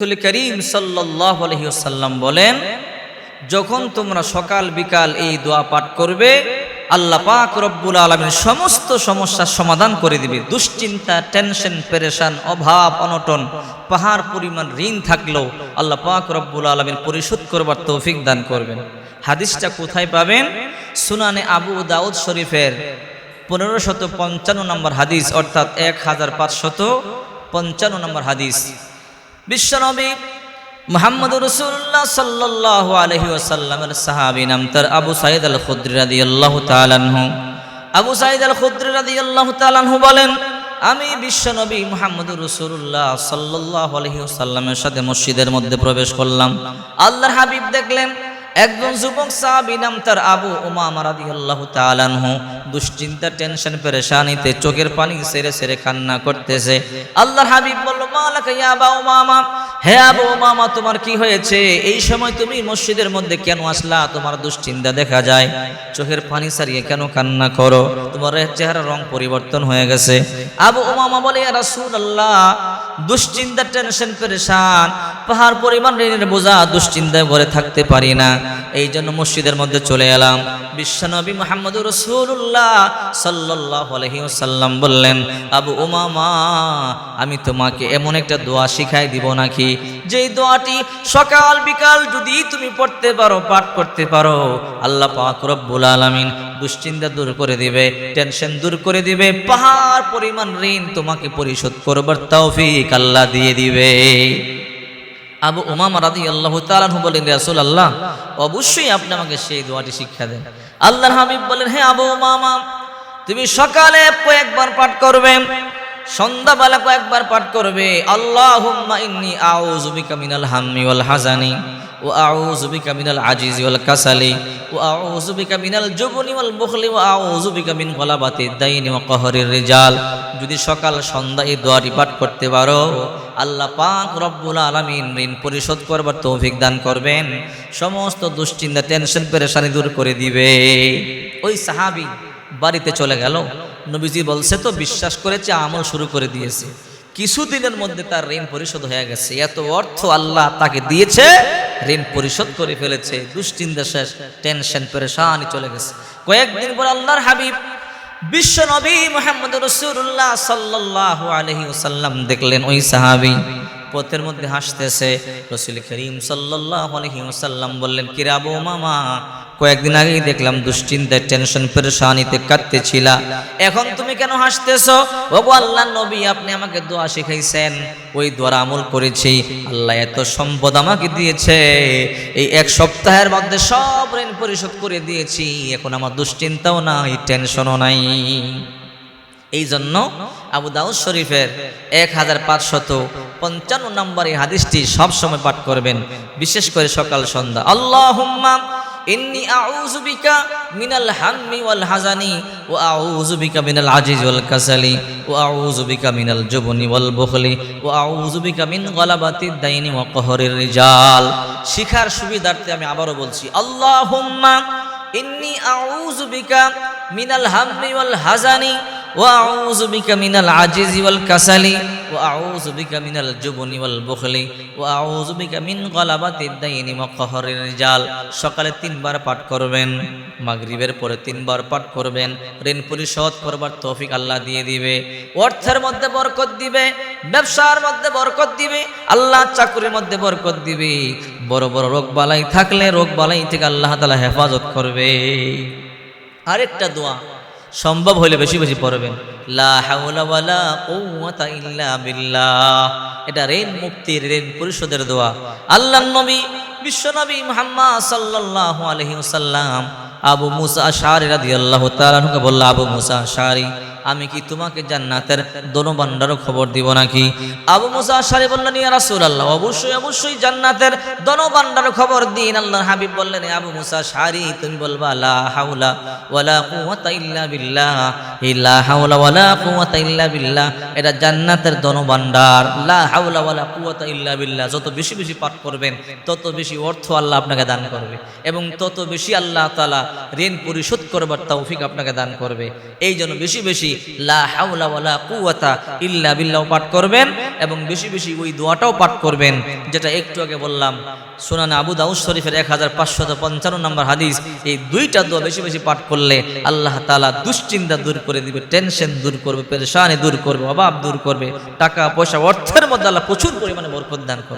রসুল করিম সাল্লাহ বলেন, যখন তোমরা সকাল বিকাল এই দোয়া পাঠ করবে, আল্লাহ পাক রব্বুল আলমীর সমস্ত সমস্যার সমাধান করে দিবে। দুশ্চিন্তা, টেনশন, পেরেশান, অভাব, অনটন, পাহাড় পরিমাণ ঋণ থাকলেও আল্লাহ পাক রব্বুল আলমীর পরিশোধ করবার তৌফিক দান করবেন। হাদিসটা কোথায় পাবেন? সুনানে আবু দাউদ শরীফের পনেরো শত পঞ্চান্ন নম্বর হাদিস, অর্থাৎ এক হাজার পাঁচশত পঞ্চান্ন নম্বর হাদিস। বিশ্বনবী মোহাম্মদ রসুল্লাহ সাল্লাহ আলহি আসাল্লামের সাহাবি নাম তার আবু সাইদ আল খুদ্রি রাদি আল্লাহ তালানহু আবু সাইদ আল খুদ্রি রাদি আল্লাহ তালানহু বলেন, আমি বিশ্বনবী মোহাম্মদ রসুল্লাহ সাল্লাহ আলহি আসাল্লামের সাথে মসজিদের মধ্যে প্রবেশ করলাম। আল্লাহ হাবিব দেখলেন একজন যুবক সাহাবি নাম তার আবু উমামা রাদিয়াল্লাহু তাআলা আনহু। দুশ্চিন্তা, টেনশন, পেরেশানিতে চোখের পানি সেরে সেরে কান্না করতেছে। আল্লাহ হাবিব বলল মালাকা ইয়া আবা উমামা? হে আবু উমামা, তোমার কি হয়েছে? এই সময় তুমি মসজিদের মধ্যে কেন আসলা? তোমার দুশ্চিন্তা দেখা যায়। চোখের পানি সারিয়ে কেন কান্না করো? তোমার চেহারা রং পরিবর্তন হয়ে গেছে। আবু উমামা বলে রাসূলুল্লাহ দুশ্চিন্তা টেনশন পেরেশান, পাহাড় পরিমাণ ঋণের বোঝা দুশ্চিন্তায় ঘরে থাকতে পারি না। এই জন্য মসজিদের মধ্যে চলে এলাম। বিশ্বনবী মোহাম্মদ রসুল্লাহ সাল্লাহ আলহিউসাল্লাম বললেন, আবু উমামা, আমি তোমাকে এমন একটা দোয়া শিখাই দিব নাকি? যেই দোয়াটি সকাল বিকাল যদি তুমি পড়তে পারো, পাঠ করতে পারো, আল্লাহ পাক রব্বুল আলামিন দুশ্চিন্তা দূর করে দিবে, টেনশন দূর করে দিবে, পাহাড় পরিমাণ ঋণ তোমাকে পরিশোধ করবার তৌফিক আল্লাহ দিয়ে দিবে। আবু উমাম রাদি আল্লাহ তালানহু বলেন রাসুল আল্লাহ অবশ্যই আপনি আমাকে সেই দোয়াটি শিক্ষা দেন। আল্লাহর হাবিব বলেন হ্যাঁ আবু উমামা, তুমি সকালে কয়েকবার পাঠ করবে, সন্ধ্যাবেলা কয়েকবার পাঠ করবে। আল্লাহুম্মা ইন্নি আউযু বিকা মিনাল হাম্মি ওয়াল হাজানি আজিজি ওয়াল কাসালি ও আউযু বিকা মিনাল জুবনি ওয়াল বুখলি ও আউযু বিকা মিন গলাবাতি দাইনি ওয়া যদি সকাল সন্ধ্যা এই দোয়াটি পাঠ করতে পারো, আল্লাহ পাক রব্বুল আলামিন ঋণ পরিশোধ করবার তৌফিক দান করবেন। সমস্ত দুশ্চিন্তা, টেনশন, পেরেশানি দূর করে দিবে। ওই সাহাবি বাড়িতে চলে গেল। নবীজি বলছে, তো বিশ্বাস করেছে আমল শুরু করে দিয়েছে। কিছুদিনের মধ্যে তার ঋণ পরিশোধ হয়ে গেছে। এত অর্থ আল্লাহ তাকে দিয়েছে ঋণ পরিশোধ করে ফেলেছে, দুশ্চিন্তা শেষ টেনশন পেরেশানি চলে গেছে। কয়েকদিন পর আল্লাহর হাবিব বিশ্ব নবী মোহাম্মদ রসুল্লাহ সাল্লাহ আলহি ওসাল্লাম দেখলেন, ওই সাহাবি পথের মধ্যে হাসতেছে। রসুল করিম সাল্লাহ আলহি ওসাল্লাম বললেন কিরাবো মামা কয়েকদিন আগেই দেখলাম দুশ্চিন্তায় টেনশন পেরেশানিতে কাঁদতেছিলা। এখন তুমি কেন হাসতেছো? ওগো আল্লাহ নবী, আপনি আমাকে দোয়া শিখাইছেন। ওই দোয়ার আমল করেছি। আল্লাহ এত সম্পদ আমাকে দিয়েছে। এই এক সপ্তাহের মধ্যে সব ঋণ পরিশোধ করে দিয়েছি। এখন আমার দুশ্চিন্তাও নাই টেনশনও নাই। এই জন্য আবু দাউদ শরীফের এক হাজার পাঁচশত পঞ্চান্ন নম্বর এই হাদিসটি সবসময় পাঠ করবেন। বিশেষ করে সকাল সন্ধ্যা। আল্লাহ ইন্নি আউযু বিকা মিনাল হাম্মি ওয়াল হাজানি ওয়া আউযু বিকা মিনাল আজিজ ওয়াল কাসালি ওয়া আউযু বিকা মিনাল জুবনি ওয়াল বুখলি ওয়া আউযু বিকা মিন গলাবাতিদ দাইনি ওয়া কহরির রিজাল শিখার সুবিধার্থে আমি আবারও বলছি, আল্লাহুম্মা ইন্নি আউযু বিকা মিনাল হাম্মি ওয়াল হাজানি وأعوذ بك من العجز والكسل وأعوذ بك من الجبن والبخل وأعوذ بك من غلبة الدين وقهر الرجال সকালে তিনবার পাঠ করবেন মাগরিবের পরে তিনবার পাঠ করবেন ঋণ পরিশোধ করবার তৌফিক আল্লাহ দিয়ে দিবে অর্থের মধ্যে বরকত দিবে ব্যবসার মধ্যে বরকত দিবে আল্লাহ চাকরির মধ্যে বরকত দিবে বড় বড় রোগ বালাই থাকলে রোগ বালাই থেকে আল্লাহ তালা হেফাজত করবে আরেকটা দোয়া সম্ভব হলে বেশি বেশি পড়বেন। এটা ঋণ মুক্তির, ঋণ পরিশোধের দোয়া। আল্লাহ নবী, বিশ্ব নবী মুহাম্মদ সাল্লাল্লাহু আলাইহি সাল্লাম আবু মুসা সারি রাদি আল্লাহ তালুকে বলল, আবু মুসা আশারি আমি কি তোমাকে জান্নাতের দোনো ভান্ডারও খবর দিব নাকি? আবু মুসা আশারি বললেন, ইয়া রাসূলুল্লাহ, অবশ্যই অবশ্যই জান্নাতের দোনো ভান্ডারও খবর দিন। আল্লাহর হাবিব বললেন আবু মুসা আশারি, তুমি বলবা, লা হাওলা ওয়ালা কুওয়াতা ইল্লা বিল্লাহ। লা হাওলা ওয়ালা কুওয়াতা ইল্লা বিল্লাহ, এটা জান্নাতের দোনো ভান্ডার। লা হাওলা ওয়ালা কুওয়াতা ইল্লা বিল্লাহ, যত বেশি বেশি পাঠ করবেন, তত বেশি অর্থ আল্লাহ আপনাকে দান করবে এবং তত বেশি আল্লাহ তাআলা ঋণ পরিশোধ করবার তৌফিক আপনাকে দান করবে। এই জন্য বেশি বেশি পাঠ করবেন এবং বেশি বেশি ওই দোয়াটাও পাঠ করবেন, যেটা একটু আগে বললাম। আবু দাউদ শরীফের এক হাজার পাঁচশত পঞ্চান্ন নম্বর হাদিস, এই দুইটা দোয়া বেশি বেশি পাঠ করলে আল্লাহ তাআলা দুশ্চিন্তা দূর করে দিবে, টেনশন দূর করবে, পেরেশানি দূর করবে, অভাব দূর করবে টাকা পয়সা অর্থের মধ্যে আল্লাহ প্রচুর পরিমাণে বরকত দান করবে।